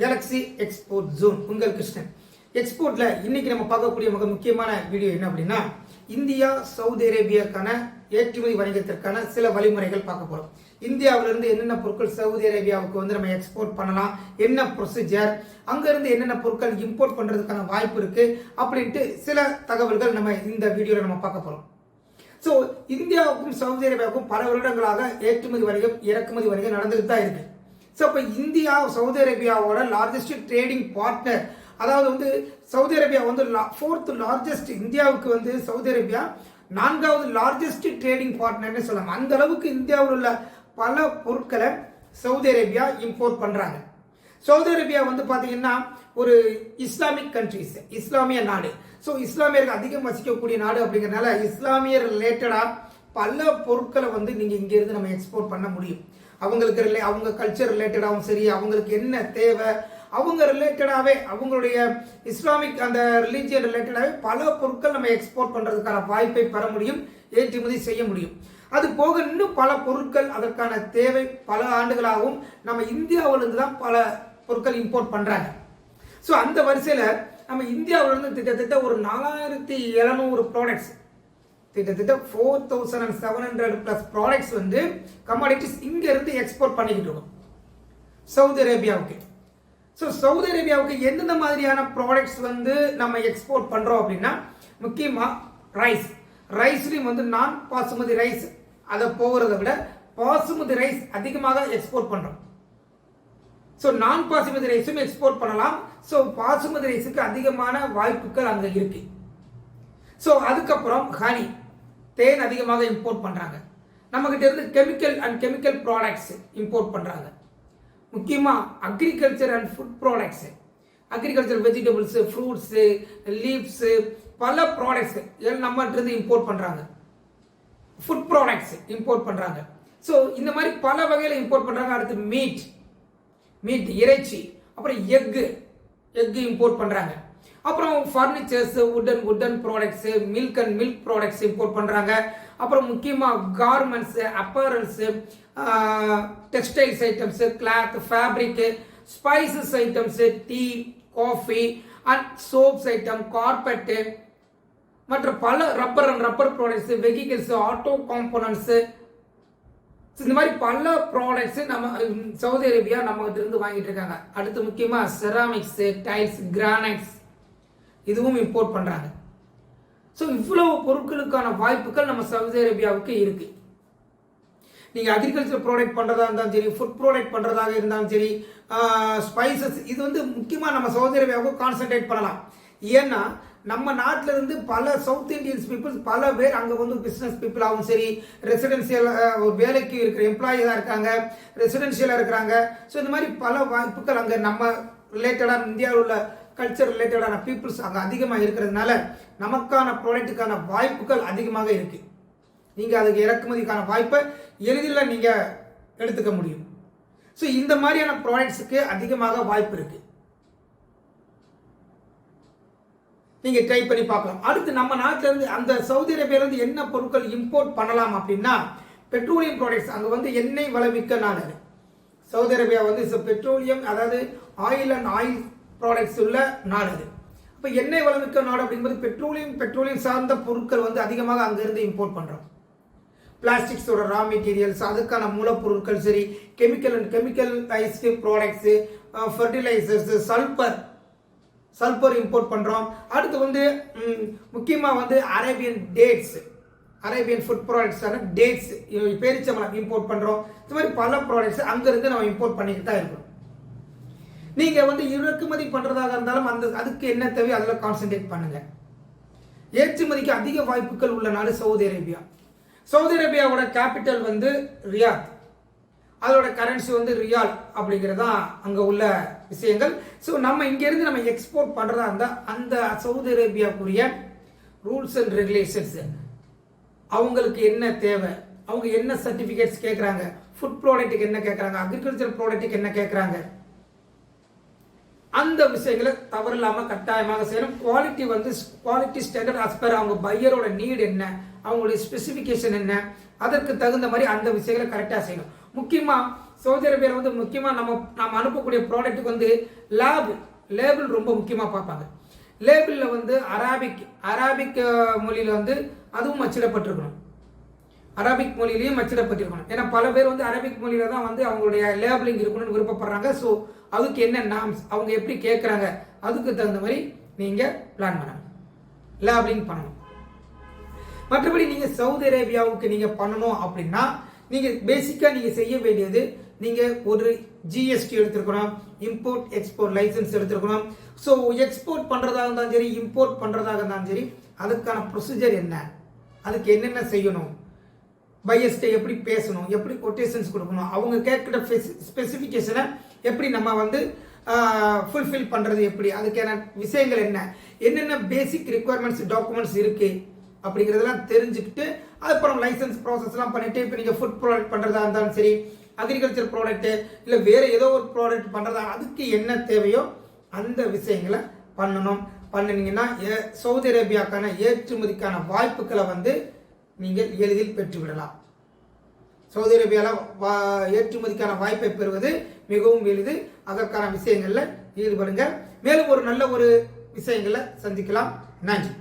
Galaxy export zone உங்கள் கிருஷ்ணன். எக்ஸ்போர்ட்ல இன்னைக்கு நம்ம பார்க்கக்கூடிய மிக முக்கியமான வீடியோ என்ன அப்படின்னா இந்தியா சவுதி அரேபியாக்கான ஏற்றுமதி வணிகத்திற்கான சில வழிமுறைகள் பார்க்க போறோம். இந்தியாவிலிருந்து என்னென்ன பொருட்கள் சவுதி அரேபியாவுக்கு வந்து நம்ம எக்ஸ்போர்ட் பண்ணலாம் என்ன ப்ரொசீஜர் அங்கிருந்து என்னென்ன பொருட்கள் இம்போர்ட் பண்றதுக்கான வாய்ப்பு இருக்கு அப்படின்ட்டு சில தகவல்கள் நம்ம இந்த வீடியோவில் நம்ம பார்க்க போறோம். ஸோ இந்தியாவுக்கும் சவுதி அரேபியாவுக்கும் பல வருடங்களாக ஏற்றுமதி வணிகம் இறக்குமதி வணிகம் நடந்துகிட்டு தான் இருக்கு. ஸோ இப்போ இந்தியா சவுதி அரேபியாவோட லார்ஜஸ்ட் ட்ரேடிங் பார்ட்னர் அதாவது வந்து சவுதி அரேபியா வந்து ஃபோர்த் லார்ஜஸ்ட் இந்தியாவுக்கு வந்து சவுதி அரேபியா நான்காவது லார்ஜஸ்ட் ட்ரேடிங் பார்ட்னர்னு சொல்லலாம். அந்த அளவுக்கு இந்தியாவில் உள்ள பல பொருட்களை சவுதி அரேபியா இம்போர்ட் பண்ணுறாங்க சவுதி அரேபியா வந்து பார்த்தீங்கன்னா ஒரு இஸ்லாமிக் கண்ட்ரிஸ் இஸ்லாமிய நாடு. ஸோ இஸ்லாமியர்கள் அதிகம் வசிக்கக்கூடிய நாடு அப்படிங்கிறனால இஸ்லாமிய ரிலேட்டடாக பல பொருட்களை வந்து நீங்கள் இங்கேருந்து நம்ம எக்ஸ்போர்ட் பண்ண முடியும். அவங்களுக்கு ரிலே அவங்க கல்ச்சர் ரிலேட்டடாகவும் சரி அவங்களுக்கு என்ன தேவை அவங்க ரிலேட்டடாகவே அவங்களுடைய இஸ்லாமிக் அந்த ரிலீஜியன் ரிலேட்டடாகவே பல பொருட்கள் நம்ம எக்ஸ்போர்ட் பண்ணுறதுக்கான வாய்ப்பை பெற முடியும் ஏற்றுமதி செய்ய முடியும். அது போக இன்னும் பல பொருட்கள் அதற்கான தேவை பல ஆண்டுகளாகவும் நம்ம இந்தியாவிலிருந்து தான் பல பொருட்கள் இம்போர்ட் பண்ணுறாங்க ஸோ அந்த வரிசையில் நம்ம இந்தியாவிலிருந்து திட்டத்தட்ட ஒரு நாலாயிரத்தி எழுநூறு ப்ராடக்ட்ஸ் கிட்டத்தட்ட four thousand and seven hundred plus products வந்து கமாடிட்டிஸ் இங்கேருந்து எக்ஸ்போர்ட் பண்ணிக்கிட்டு இருக்கோம் சவுதி அரேபியாவுக்கு. ஸோ சவுதி அரேபியாவுக்கு எந்தெந்த மாதிரியான ப்ராடக்ட்ஸ் வந்து நம்ம எக்ஸ்போர்ட் பண்ணுறோம் அப்படின்னா முக்கியமாக ரைஸ் ரைஸ்லையும் வந்து நான் பாசுமதி ரைஸ் அதை போகிறத விட பாசுமதி ரைஸ் அதிகமாக எக்ஸ்போர்ட் பண்ணுறோம் ஸோ நான் பாசுமதி ரைஸும் எக்ஸ்போர்ட் பண்ணலாம். ஸோ பாசுமதி ரைஸுக்கு அதிகமான வாய்ப்புகள் அங்கே இருக்கு. ஸோ அதுக்கப்புறம் ஹனி தேன் அதிகமாக இம்போர்ட் பண்ணுறாங்க நம்மக்கிட்ட இருந்து chemical and chemical products import பண்ணுறாங்க முக்கியமாக agriculture and food products agriculture vegetables fruits leaves பல ப்ராடக்ட்ஸு எல்லாம் நம்மகிட்ட இருந்து இம்போர்ட் பண்ணுறாங்க ஃபுட் ப்ராடக்ட்ஸ் இம்போர்ட் பண்ணுறாங்க ஸோ இந்த மாதிரி பல வகையில் இம்போர்ட் பண்ணுறாங்க அடுத்து மீட் மீட் இறைச்சி அப்புறம் எக்கு எக்கு இம்போர்ட் பண்ணுறாங்க அப்புறம் furnitures wooden wooden products milk and milk products import பண்ணுறாங்க அப்புறம் முக்கியமாக garments apparels textiles items cloth fabric spices items tea coffee and soaps item carpet மற்ற பல rubber and rubber products vehicles auto components இந்த மாதிரி பல ப்ராடக்ட்ஸ் நம்ம Saudi Arabia நம்ம கிட்ட இருந்து வாங்கிட்டு இருக்காங்க. அடுத்து முக்கியமாக செராமிக்ஸ் டைல்ஸ் கிரானைட்ஸ் இதுவும் இம்போர்ட் பண்ணுறாங்க ஸோ இவ்வளவு பொருட்களுக்கான வாய்ப்புகள் நம்ம சவுதி அரேபியாவுக்கு இருக்கு. நீங்கள் அக்ரிகல்ச்சர் ப்ராடக்ட் பண்ணுறதா இருந்தாலும் சரி ஃபுட் ப்ராடக்ட் பண்ணுறதாக இருந்தாலும் சரி ஸ்பைசஸ் இது வந்து முக்கியமாக நம்ம சவுதி அரேபியாவுக்கு கான்சென்ட்ரேட் பண்ணலாம். ஏன்னா நம்ம நாட்டில் இருந்து பல சவுத் இந்தியன்ஸ் பீப்புள்ஸ் பல பேர் அங்கே வந்து பிஸ்னஸ் பீப்புளாகவும் சரி ரெசிடென்சியல் ஒரு வேலைக்கு இருக்கிற எம்ப்ளாயிஸாக இருக்காங்க ரெசிடென்ஷியலாக இருக்கிறாங்க. ஸோ இந்த மாதிரி பல வாய்ப்புகள் அங்கே நம்ம ரிலேட்டடாக இந்தியாவில் உள்ள கல்ச்சர் ரிலேட்டடான பீப்புள்ஸ் அங்கே அதிகமாக இருக்கிறதுனால நமக்கான ப்ராடக்ட்டுக்கான வாய்ப்புகள் அதிகமாக இருக்குது நீங்கள் அதுக்கு இறக்குமதிக்கான வாய்ப்பை எளிதில் நீங்கள் எடுத்துக்க முடியும். ஸோ இந்த மாதிரியான ப்ராடக்ட்ஸுக்கு அதிகமாக வாய்ப்பு இருக்குது நீங்கள் ட்ரை பண்ணி பார்க்கலாம். அடுத்து நம்ம நாட்டிலேருந்து அந்த சவுதி அரேபியாவிலேருந்து என்ன பொருட்கள் இம்போர்ட் பண்ணலாம் அப்படின்னா பெட்ரோலியம் ப்ராடக்ட்ஸ் அங்கே வந்து எண்ணெய் வளமிக்க நாடு சவுதி அரேபியா வந்து பெட்ரோலியம் அதாவது ஆயில் அண்ட் ஆயில் ப்ராடக்ட்ஸ் உள்ள நாடு அது. இப்போ எண்ணெய் வளமிக்க நாடு அப்படிங்கும்போது பெட்ரோலியம் பெட்ரோலியம் சார்ந்த பொருட்கள் வந்து அதிகமாக அங்கேருந்து இம்போர்ட் பண்ணுறோம் பிளாஸ்டிக்ஸோட ரா மெட்டீரியல்ஸ் அதுக்கான மூலப்பொருட்கள் சரி chemical and chemical iced products fertilisers sulphur sulphur import பண்ணுறோம் அடுத்து வந்து முக்கியமாக வந்து அரேபியன் டேட்ஸ் அரேபியன் ஃபுட் ப்ராடக்ட்ஸான டேட்ஸ் பேரிச்சம்பளம் இம்போர்ட் பண்ணுறோம் இந்த மாதிரி பல ப்ராடக்ட்ஸ் அங்கேருந்து நம்ம இம்போர்ட் பண்ணிக்கிட்டு தான் இருக்கிறோம் நீங்கள் வந்து இறக்குமதி பண்ணுறதாக இருந்தாலும் அந்த அதுக்கு என்ன தேவை அதில் கான்சென்ட்ரேட் பண்ணுங்க. ஏற்றுமதிக்கு அதிக வாய்ப்புகள் உள்ள நாடு சவுதி அரேபியா. சவுதி அரேபியாவோட கேபிட்டல் வந்து ரியாத். அதோட கரன்சி வந்து ரியால் அப்படிங்கிறதான் அங்கே உள்ள விஷயங்கள். ஸோ நம்ம இங்கேருந்து நம்ம எக்ஸ்போர்ட் பண்ணுறதா இருந்தால் அந்த சவுதி அரேபியாவுக்குரிய ரூல்ஸ் அண்ட் ரெகுலேஷன்ஸ் அவங்களுக்கு என்ன தேவை? அவங்க என்ன சர்டிஃபிகேட்ஸ் கேட்குறாங்க ஃபுட் ப்ராடக்ட்டுக்கு என்ன கேட்குறாங்க அக்ரிகல்ச்சர் ப்ராடக்ட்டுக்கு என்ன கேட்குறாங்க அந்த விஷயங்களை தவறில்லாமல் கட்டாயமாக செய்யணும். குவாலிட்டி வந்து குவாலிட்டி ஸ்டாண்டர்ட் as அவங்க பையரோட நீட் என்ன அவங்களுடைய ஸ்பெசிஃபிகேஷன் என்ன அதற்கு தகுந்த மாதிரி அந்த விஷயங்களை கரெக்டாக செய்யணும். முக்கியமாக சவுதி அரேபியாவில் வந்து முக்கியமாக நம்ம நம்ம அனுப்பக்கூடிய ப்ராடக்ட்டுக்கு வந்து லேப் லேபிள் ரொம்ப முக்கியமாக பார்ப்பாங்க. லேபிளில் வந்து அராபிக் அராபிக் மொழியில் வந்து அதுவும் அச்சிடப்பட்டிருக்கணும். அரபிக் மொழியிலையும் அச்சிடப்பட்டிருக்கணும் ஏன்னா பல பேர் வந்து அரபிக் மொழியில தான் வந்து அவங்களுடைய லேபிளிங் இருக்கணும்னு விருப்பப்படுறாங்க. ஸோ அதுக்கு என்ன நாம்ஸ் அவங்க எப்படி கேட்குறாங்க அதுக்கு தகுந்த மாதிரி நீங்கள் பிளான் பண்ணணும். லேபிளிங் பண்ணணும். மற்றபடி நீங்கள் சவுதி அரேபியாவுக்கு நீங்கள் பண்ணணும் அப்படின்னா நீங்கள் பேசிக்காக நீங்கள் செய்ய வேண்டியது நீங்கள் ஒரு ஜிஎஸ்டி எடுத்துருக்கணும் இம்போர்ட் எக்ஸ்போர்ட் லைசன்ஸ் எடுத்துருக்கணும். ஸோ எக்ஸ்போர்ட் பண்ணுறதாக இருந்தாலும் சரி இம்போர்ட் பண்ணுறதாக இருந்தாலும் சரி அதுக்கான ப்ரொசீஜர் என்ன? அதுக்கு என்னென்ன செய்யணும்? பையஸ்ட்டை எப்படி பேசணும் எப்படி கொட்டேஷன்ஸ் கொடுக்கணும் அவங்க கேட்குற ஸ்பெசிஃபிகேஷனை எப்படி நம்ம வந்து ஃபுல்ஃபில் பண்ணுறது எப்படி அதுக்கான விஷயங்கள் என்ன என்னென்ன பேசிக் ரெக்குவயர்மெண்ட்ஸ் டாக்குமெண்ட்ஸ் இருக்குது அப்படிங்கிறதெல்லாம் தெரிஞ்சுக்கிட்டு அதுக்கப்புறம் லைசன்ஸ் ப்ராசஸ்லாம் பண்ணிவிட்டு இப்போ நீங்கள் ஃபுட் ப்ராடக்ட் பண்ணுறதா இருந்தாலும் சரி அக்ரிகல்ச்சர் ப்ராடக்ட்டு இல்லை வேறு ஏதோ ஒரு ப்ராடக்ட் பண்ணுறதா அதுக்கு என்ன தேவையோ அந்த விஷயங்களை பண்ணணும். பண்ணினீங்கன்னா ஏ சவுதி அரேபியாக்கான ஏற்றுமதிக்கான வாய்ப்புகளை வந்து நீங்கள் எளிதில் பெற்றுவிடலாம். சவுதி அரேபியாவில் வா ஏற்றுமதிக்கான வாய்ப்பை பெறுவது மிகவும் எளிது. அதற்கான விஷயங்களில் ஈடுபடுங்க மேலும் ஒரு நல்ல ஒரு விஷயங்களை சந்திக்கலாம். நன்றி.